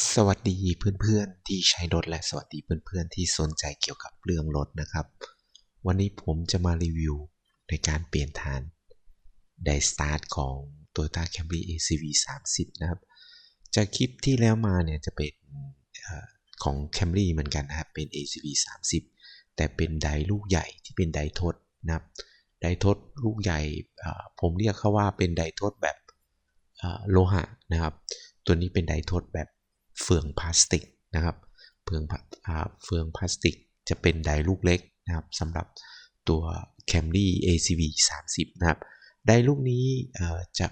สวัสดีเพื่อนๆที่ใช้รถและสวัสดีเพื่อนๆที่สนใจเกี่ยวกับเรื่องรถนะครับ วันนี้ผมจะมารีวิวในการเปลี่ยนฐานไดสตาร์ทของ Toyota Camry ACV 30 นะครับ จากคลิปที่แล้วมาเนี่ยจะเป็นอของ Camry เหมือนกันนะครับ เป็น ACV 30 แต่เป็นไดลูกใหญ่ที่เป็นไดทดนะครับ ไดทดลูกใหญ่ผมเรียกเขาว่าเป็นไดทดแบบโลหะนะครับ ตัวนี้เป็นไดทดแบบ เฟืองพลาสติกนะครับ เฟืองเฟืองพลาสติกจะเป็นไดลูกเล็กนะครับสำหรับตัว Camry ACV 30 นะครับ ไดลูกนี้จะ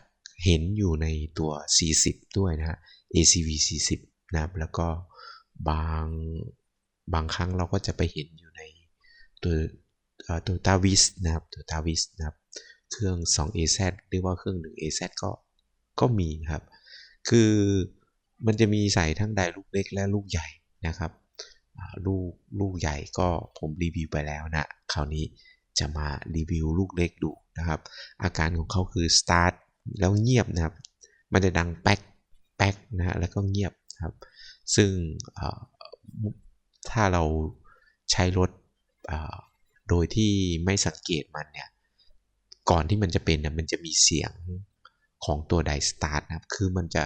เห็นอยู่ในตัว 40 ด้วยนะฮะ ACV 40 นะครับ แล้วก็บางบางครั้งเราก็จะไปเห็นอยู่ในตัวตัวตาวิสนะครับตัวตาวิสนะครับ เครื่อง 2AZ หรือว่าเครื่อง 1AZ ก็ก็มีนะครับ คือ มันจะมีใส่ทั้งไดลูกเล็กและลูกใหญ่นะครับลูกลูกใหญ่ก็ผมรีวิวไปแล้วนะคราวนี้จะมารีวิวลูกเล็กดูนะครับ อาการของเขาคือสตาร์ทแล้วเงียบนะครับ มันจะดังแป๊กแป๊กนะฮะแล้วก็เงียบครับ ซึ่งถ้าเราใช้รถโดยที่ไม่สังเกตมันเนี่ย ก่อนที่มันจะเป็นเนี่ยมันจะมีเสียงของตัวไดสตาร์ทนะครับ คือมันจะ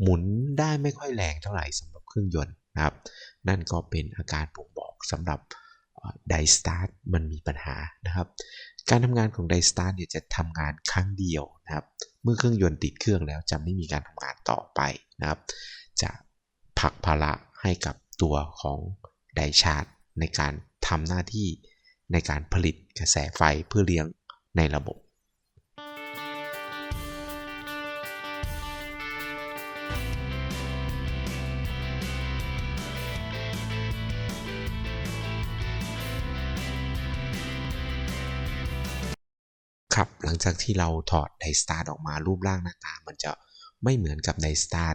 หมุนได้ไม่ค่อยแรงเท่าไหร่สำหรับเครื่องยนต์นะครับ นั่นก็เป็นอาการบ่งบอกสำหรับไดสตาร์ทมันมีปัญหานะครับ การทำงานของไดสตาร์ทเนี่ยจะทำงานครั้งเดียวนะครับ เมื่อเครื่องยนต์ติดเครื่องแล้วจะไม่มีการทำงานต่อไปนะครับ จะผลักภาระให้กับตัวของไดชาร์จในการทำหน้าที่ในการผลิตกระแสไฟเพื่อเลี้ยงในระบบ ลังจากที่เราถอดไดสตาร์ออกมารูปร่างหน้าตา มันจะไม่เหมือนกับไดสตาร์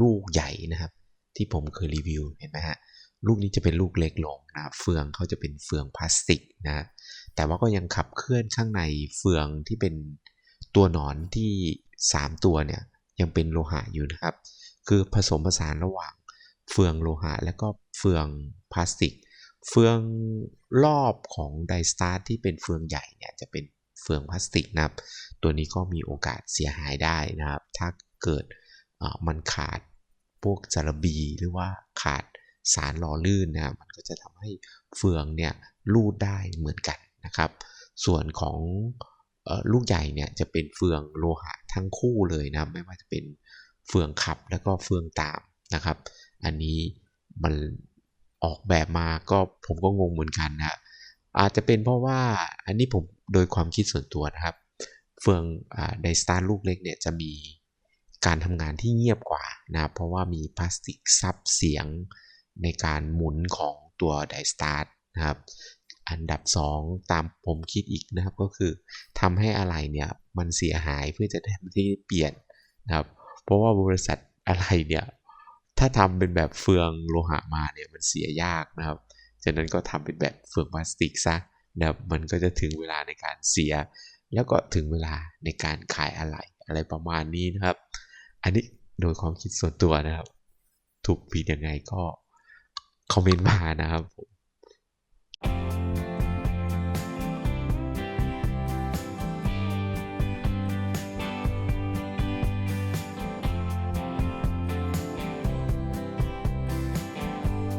ลูกใหญ่นะครับ ที่ผมเคยรีวิวเห็นไหมฮะลูกนี้จะเป็นลูกเล็กลงนะเฟืองเขาจะเป็นเฟืองพลาสติกนะแต่ว่าก็ยังขับเคลื่อนข้างในเฟืองที่เป็นตัวหนอนที่ 3 ตัวเนี่ยยังเป็นโลหะอยู่นะครับ คือผสมผสานระหว่างเฟืองโลหะ และก็เฟืองพลาสติก เฟืองรอบของไดสตาร์ทที่เป็นเฟืองใหญ่เนี่ยจะเป็นเฟืองพลาสติกนะครับ ตัวนี้ก็มีโอกาสเสียหายได้นะครับ ถ้าเกิดมันขาดพวกจารบีหรือว่าขาดสารหล่อลื่นนะมันก็จะทำให้เฟืองเนี่ยรูดได้เหมือนกันนะครับ ส่วนของลูกใหญ่เนี่ยจะเป็นเฟืองโลหะทั้งคู่เลยนะไม่ว่าจะเป็นเฟืองขับแล้วก็เฟืองตามนะครับ อันนี้มัน ออกแบบมาก็ผมก็งงเหมือนกันนะอาจจะเป็นเพราะว่าอันนี้ผมโดยความคิดส่วนตัวนะครับ เฟืองไดสตาร์ลูกเล็กเนี่ยจะมีการทำงานที่เงียบกว่านะเพราะว่ามีพลาสติกซับเสียงในการหมุนของตัวไดสตาร์นะครับ อันดับ 2 ตามผมคิดอีกนะครับก็คือทำให้อะไรเนี่ยมันเสียหายเพื่อจะทำที่เปลี่ยนนะครับ เพราะว่าบริษัทอะไรเนี่ย ถ้าทำเป็นแบบเฟืองโลหะมาเนี่ยมันเสียยากนะครับฉะนั้นก็ทำเป็นแบบเฟืองพลาสติกซะนะครับมันก็จะถึงเวลาในการเสีย แล้วก็ถึงเวลาในการขายอะไรอะไรประมาณนี้นะครับ อันนี้โดยความคิดส่วนตัวนะครับ ถูกผิดยังไงก็คอมเมนต์มานะครับ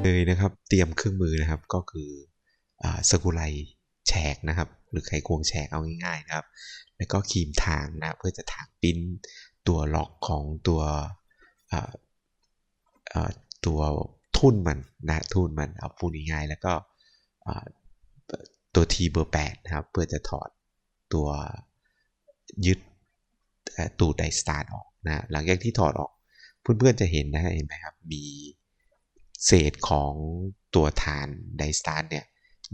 เลยนะครับ เตรียมเครื่องมือนะครับก็คือสกุไลแฉกนะครับ หรือไขควงแฉกเอาง่ายๆนะครับ แล้วก็คีมทางนะเพื่อจะถางปิ้นตัวล็อกของตัวตัวทุ่นมันนะทุ่นมันเอาพูดง่ายๆแล้วก็ตัว T เบอร์8นะครับ เพื่อจะถอดตัวยึดตูดไดสตาร์ทออกนะหลังจากที่ถอดออกเพื่อนๆจะเห็นนะเห็นไหมครับมี เศษของตัวฐานไดสตาร์เนี่ย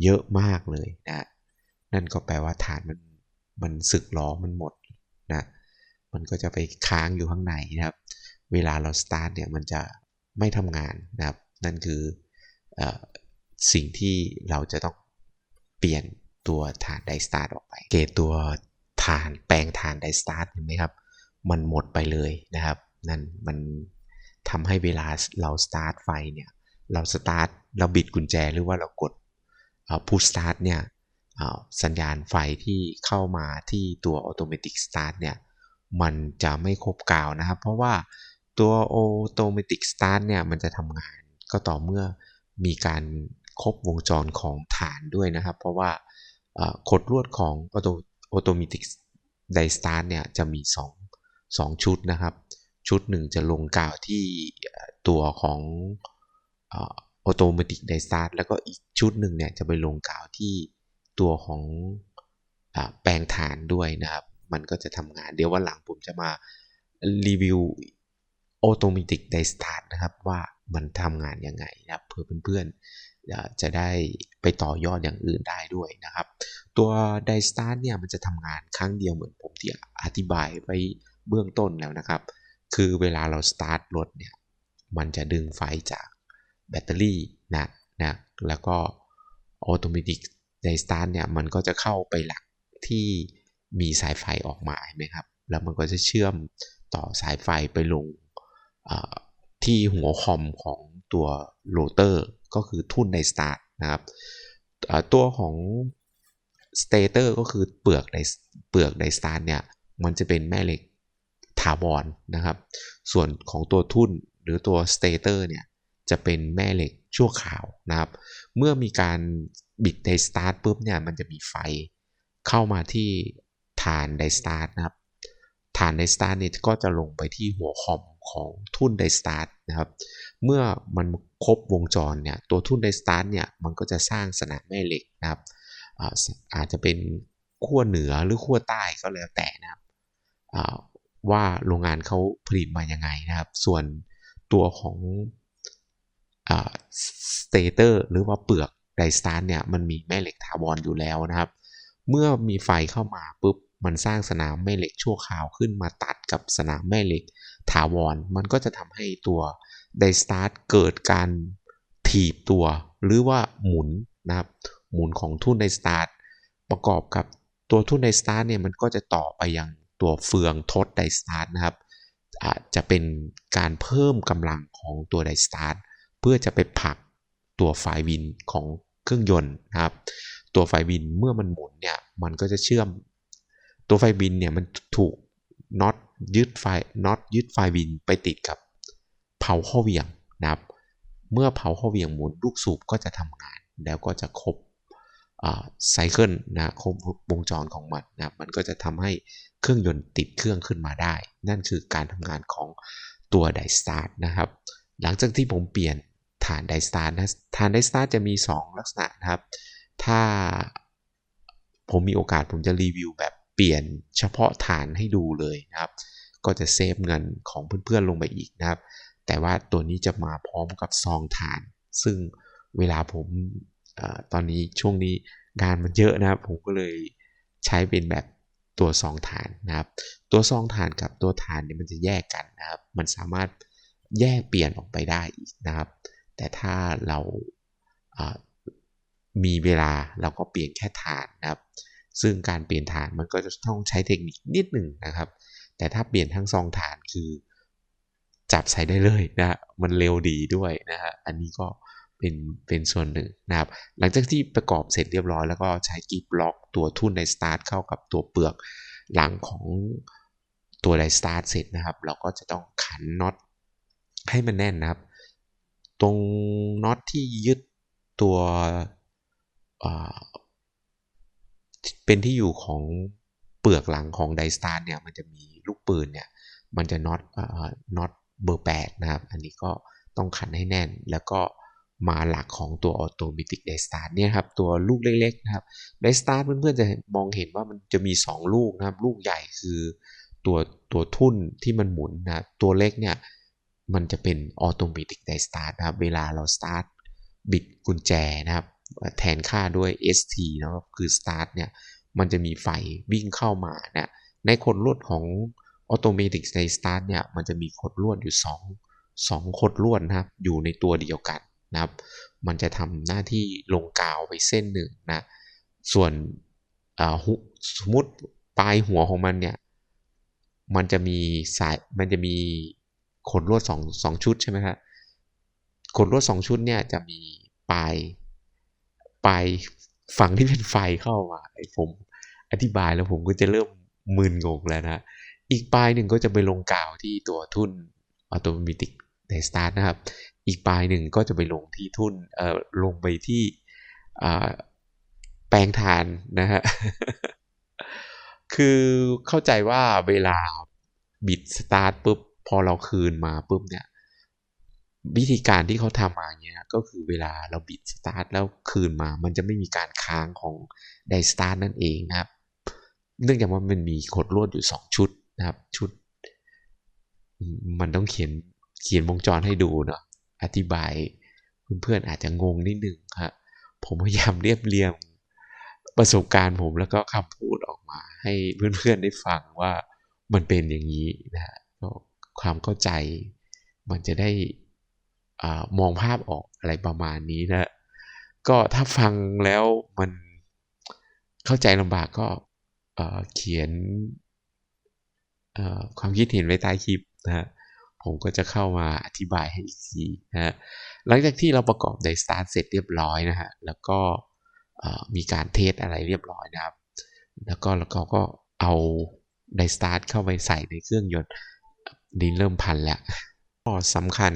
เยอะมากเลยนะนั่นก็แปลว่าฐานมันมันสึกล้อมันหมดนะมันก็จะไปค้างอยู่ข้างในนะครับ เวลาเราสตาร์ทเนี่ยมันจะไม่ทำงานนะครับ นั่นคืออสิ่งที่เราจะต้องเปลี่ยนตัวฐานไดสตาร์ทออกไป เกตตัวฐานแปลงฐานไดสตาร์ทเห็นไหมครับ มันหมดไปเลยนะครับ นั่นมันทำให้เวลาเราสตาร์ทไฟเนี่ย เราสตาร์ทเราบิดกุญแจหรือว่าเรากดพุชสตาร์ทเนี่ยสัญญาณไฟที่เข้ามาที่ตัว Automatic Start เนี่ยมันจะไม่ครบกาวนะครับ เพราะว่าตัว Automatic Start เนี่ยมันจะทำงานก็ต่อเมื่อมีการครบวงจรของฐานด้วยนะครับ เพราะว่าคดลวดของ Automatic d i Start เนี่ยจะมี 2 2 ชุดนะครับ ชุดหนึ่งจะลงกาวที่ตัวของ Automatic d i Start แล้วก็อีกชุดหนึ่งเนี่ยจะไปลงกาวที่ตัวของอแปลงฐานด้วยนะครับ มันก็จะทำงานเดี๋ยววันหลังผมจะมารีวิว Automatic d i Start นะครับว่ามันทำงานยังไงนะครับเพื่อเพื่อนๆจะได้ไปต่อยอดอย่างอื่นได้ด้วยนะครับ ตัว d i Start เนี่ยมันจะทำงานครั้งเดียวเหมือนผมที่อธิบายไปเบื้องต้นแล้วนะครับ คือเวลาเราสตาร์ทรถเนี่ยมันจะดึงไฟจาก แบตเตอรี่นะนะแล้วก็ Automatic d i Start เนี่ยมันก็จะเข้าไปหลักที่มีสายไฟออกมาเห็นไหมครับ แล้วมันก็จะเชื่อมต่อสายไฟไปลงที่หัวคอมของตัวโรเตอร์ก็คือทุ่นในสตาร์ทนะครับตัวของสเตเตอร์ก็คือเปลือกในเปลือกในสตาร์ทเนี่ยมันจะเป็นแม่เหล็กถาวรนนะครับ ส่วนของตัวทุ่นหรือตัวสเตเตอร์เนี่ย จะเป็นแม่เหล็กชั่วคราวนะครับ เมื่อมีการบิดไดสตาร์ทปุ๊บเนี่ยมันจะมีไฟเข้ามาที่ฐานไดสตาร์ทนะครับฐานไดสตาร์ทเนี่ยก็จะลงไปที่หัวคอมของทุ่นไดสตาร์ทนะครับ เมื่อมันครบวงจรเนี่ยตัวทุ่นไดสตาร์ทเนี่ยมันก็จะสร้างสนามแม่เหล็กนะครับอาจจะเป็นขั้วเหนือหรือขั้วใต้ก็แล้วแต่นะครับว่าโรงงานเขาผลิตมายังไงนะครับ ส่วนตัวของ สเตเตอร์หรือว่าเปลือกไดสตาร์เนี่ยมันมีแม่เหล็กถาวรอยู่แล้วนะครับ เมื่อมีไฟเข้ามาปุ๊บมันสร้างสนามแม่เหล็กชั่วคราวขึ้นมาตัดกับสนามแม่เหล็กถาวร มันก็จะทำให้ตัวไดสตาร์ทเกิดการถีบตัว หรือว่าหมุนนะครับหมุนของทุ่นไดสตาร์ทประกอบกับตัวทุ่นไดสตาร์ทเนี่ยมันก็จะต่อไปยังตัวเฟืองทดไดสตาร์ทนะครับอาจจะเป็นการเพิ่มกำลังของตัวไดสตาร์ท พื่อจะไปผลักตัวไฟวินของเครื่องยนต์นะครับ ตัวไฟวินเมื่อมันหมุนเนี่ยมันก็จะเชื่อม ตัวไฟวินเนี่ยมันถูกน็อตยึดไฟน็อตยึดไฟวินไปติดกับเผาข้อเวียงนะครับ เมื่อเผาข้อเวียงหมุนลูกสูบก็จะทำงาน แล้วก็จะครบไซเคิลนะครบวงจรของมันนะมันก็จะทำให้เครื่องยนต์ติดเครื่องขึ้นมาได้ นั่นคือการทำงานของตัวไดสตาร์ทนะครับ หลังจากที่ผมเปลี่ยน ฐานไดสตาร์นะฐานไดสตาร์จะมี 2 ลักษณะนะครับ ถ้าผมมีโอกาสผมจะรีวิวแบบเปลี่ยนเฉพาะฐานให้ดูเลยนะครับ ก็จะเซฟเงินของเพื่อนๆลงไปอีกนะครับ แต่ว่าตัวนี้จะมาพร้อมกับซองฐาน ซึ่งเวลาผมอตอนนี้ช่วงนี้งานมันเยอะนะครับ ผมก็เลยใช้เป็นแบบตัวซองฐานนะครับ ตัวซองฐานกับตัวฐานเนี่ยมันจะแยกกันนะครับ มันสามารถแยกเปลี่ยนออกไปได้อีกนะครับ แต่ถ้าเรามีเวลาเราก็เปลี่ยนแค่ฐานนะครับ ซึ่งการเปลี่ยนฐานมันก็จะต้องใช้เทคนิคนิดหนึ่งนะครับ แต่ถ้าเปลี่ยนทั้งซองฐานคือ จับใส่ได้เลยนะมันเร็วดีด้วยนะฮะอันนี้ก็เป็นเป็นส่วนหนึ่งนะครับ หลังจากที่ประกอบเสร็จเรียบร้อยแล้วก็ใช้กีบล็อกตัวทุ่นในสตาร์ทเข้ากับตัวเปลือกหลังของตัวไดสตาร์ทเสร็จนะครับ เราก็จะต้องขันน็อตให้มันแน่นนะครับ ตรงน็อตที่ยึดตัวเป็นที่อยู่ของเปลือกหลังของไดสตาร์เนี่ยมันจะมีลูกปืนเนี่ยมันจะน็อตน็อตเบอร์ 8 นะครับ อันนี้ก็ต้องขันให้แน่น แล้วก็มาหลักของตัวออโตมิติกไดสตาร์เนี่ยครับตัวลูกเล็กๆนะครับไดสตาร์เพื่อนๆจะมองเห็นว่ามันจะมี 2 ลูกนะครับ ลูกใหญ่คือตัวตัวทุ่นที่มันหมุนนะตัวเล็กเนี่ย มันจะเป็นออโตเมติกไดสตาร์ทนะครับ เวลาเราสตาร์ทบิดกุญแจนะครับ แทนค่าด้วย ST นะครับคือสตาร์ทเนี่ย มันจะมีไฟวิ่งเข้ามานะในขดลวดของออโตเมติกไดสตาร์ทเนี่ย มันจะมีขดลวดอยู่ 2 2ขดลวดนะครับ อยู่ในตัวเดียวกันนะครับ มันจะทำหน้าที่ลงกาวไปเส้นหนึ่งนะ ส่วนสมมติปลายหัวของมันเนี่ย มันจะมีสาย มันจะมี ขนลวดสองสองชุดใช่ไหมครับขนลวดสองชุดเนี่ยจะมีปลายปลายฝั่งที่เป็นไฟเข้ามาไอ้ผมอธิบายแล้วผมก็จะเริ่มมึนงงแล้วนะอีกปลายหนึ่งก็จะไปลงกาวที่ตัวทุ่นออโตเมติกไดสตาร์ทนะครับ อีกปลายหนึ่งก็จะไปลงที่ทุ่นเอ่อลงไปที่แปลงทานนะฮะ คือเข้าใจว่าเวลาบิดสตาร์ทปุ๊บ พอเราคืนมาปุ๊บเนี่ย วิธีการที่เขาทำมาเนี้ยก็คือเวลาเราบิดสตาร์ทแล้วคืนมา มันจะไม่มีการค้างของไดสตาร์ทนั่นเองนะครับ เนื่องจากว่ามันมีขดลวดอยู่ 2 ชุดนะครับ ชุด มันต้องเขียนเขียนวงจรให้ดูเนาะอธิบายเพื่อนๆอาจจะงงนิดนึงครับผมพยายามเรียบเรียงประสบการณ์ผมแล้วก็คำพูดออกมา ให้เพื่อนๆได้ฟังว่ามันเป็นอย่างนี้นะฮะก็ ความเข้าใจ มันจะได้อมองภาพออกอะไรประมาณนี้นะก็ถ้าฟังแล้วมันเข้าใจลำบากก็เขียนความคิดเห็นไว้ใต้คลิปนะฮะผมก็จะเข้ามาอธิบายให้อีกทีนะฮะหลังจากที่เราประกอบไดสตาร์ทเสร็จเรียบร้อยนะฮะแล้วก็มีการเทสอะไรเรียบร้อยนะครับ แล้วก็แล้วก็เอาไดสตาร์ทเข้าไปใส่ในเครื่องยนต์ ดินเริ่มพันแล้วข้อสำคัญ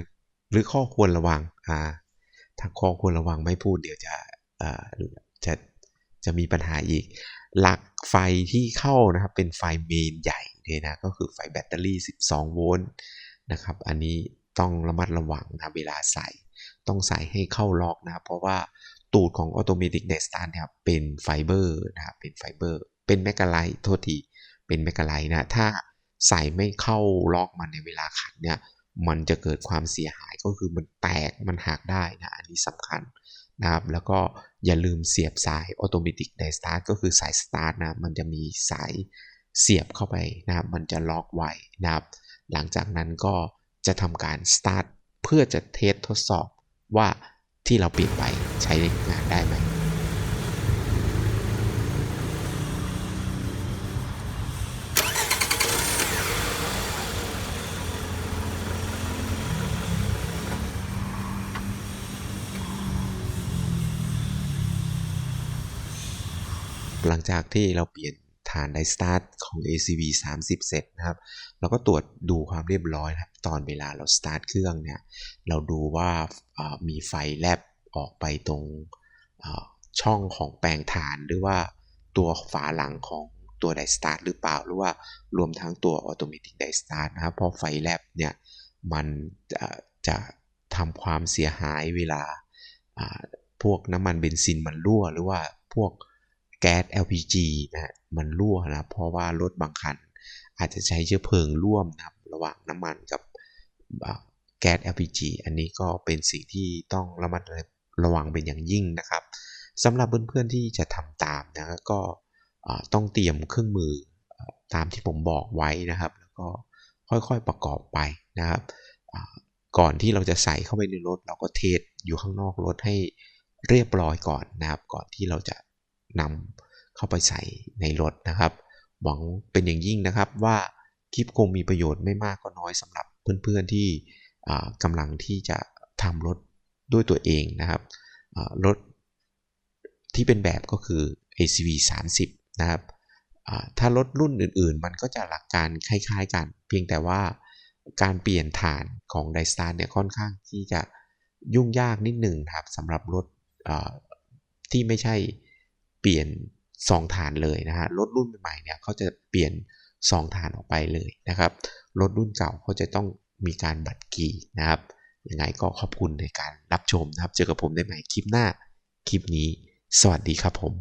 หรือข้อควรระวังอ่าถ้าข้อควรระวังไม่พูดเดี๋ยวจะอ่าจะจะมีปัญหาอีก หลักไฟที่เข้านะครับเป็นไฟเมนใหญ่เลยนะก็คือไฟแบตเตอรี่ 12 โวลต์นะครับ อันนี้ต้องระมัดระวังนะเวลาใส่ ต้องใส่ให้เข้าล็อกนะเพราะว่าตูดของออโตเมติกเดสตาร์เนี่ยเป็นไฟเบอร์นะครับเป็นไฟเบอร์ เป็นแมกกาไลท์โทษทีเป็นแมกกาไลท์นะถ้า ใส่ไม่เข้าล็อกมันในเวลาขันเนี่ยมันจะเกิดความเสียหายก็คือมันแตกมันหักได้นะอันนี้สำคัญนะครับแล้วก็อย่าลืมเสียบสายออโตเมติกไดสตาร์ก็คือสายสตาร์ทนะมันจะมีสายเสียบเข้าไปนะครับมันจะล็อกไว้นะครับหลังจากนั้นก็จะทำการสตาร์ทเพื่อจะเทสทดสอบว่าที่เราเปลี่ยนไปใช้งานได้ไหม หลังจากที่เราเปลี่ยนฐานไดสตาร์ทของ ACV 30 เสร็จนะครับ เราก็ตรวจดูความเรียบร้อยนะครับ ตอนเวลาเราสตาร์ทเครื่องเนี่ย เราดูว่ามีไฟแลบออกไปตรงช่องของแปลงฐานหรือว่าตัวฝาหลังของตัวไดสตาร์ทหรือเปล่า หรือว่ารวมทั้งตัวออโตเมติกไดสตาร์ทนะครับเพราะไฟแลบเนี่ย มันจะจะทำความเสียหายเวลาพวกน้ำมันเบนซินมันรั่ว หรือว่าพวก แก๊ส LPG นะมันรั่วนะเพราะว่ารถบางคัน อาจจะใช้เชื้อเพลิงร่วมนะครับระหว่างน้ำมันกับแก๊ส LPG อันนี้ก็เป็นสิ่งที่ต้องระมัดระวังเป็นอย่างยิ่งนะครับสำหรับเพื่อนๆที่จะทำตามนะก็ต้องเตรียมเครื่องมือตามที่ผมบอกไว้นะครับ แล้วก็ค่อยๆประกอบไปนะครับก่อนที่เราจะใส่เข้าไปในรถ เราก็เทสอยู่ข้างนอกรถให้เรียบร้อยก่อนนะครับ ก่อนที่เราจะ นำเข้าไปใส่ในรถนะครับ หวังเป็นอย่างยิ่งนะครับว่าคลิปคงมีประโยชน์ไม่มากก็น้อยสำหรับเพื่อนๆที่กำลังที่จะทำรถด้วยตัวเองนะครับรถที่เป็นแบบก็คือ ACV 30 นะครับถ้ารถรุ่นอื่นๆ มันก็จะหลักการคล้ายๆกัน เพียงแต่ว่าการเปลี่ยนฐานของไดสตาร์เนี่ยค่อนข้างที่จะยุ่งยากนิดหนึ่งครับสำหรับรถที่ไม่ใช่ เปลี่ยน2ฐานเลยนะฮะรถรุ่นใหม่เนี่ยเขาจะเปลี่ยน2ฐานออกไปเลยนะครับรถรุ่นเก่าเขาจะต้องมีการบัตรกีนะครับยังไงก็ขอบคุณในการรับชมนะครับ เจอกับผมได้ใหม่คลิปหน้า คลิปนี้ สวัสดีครับผม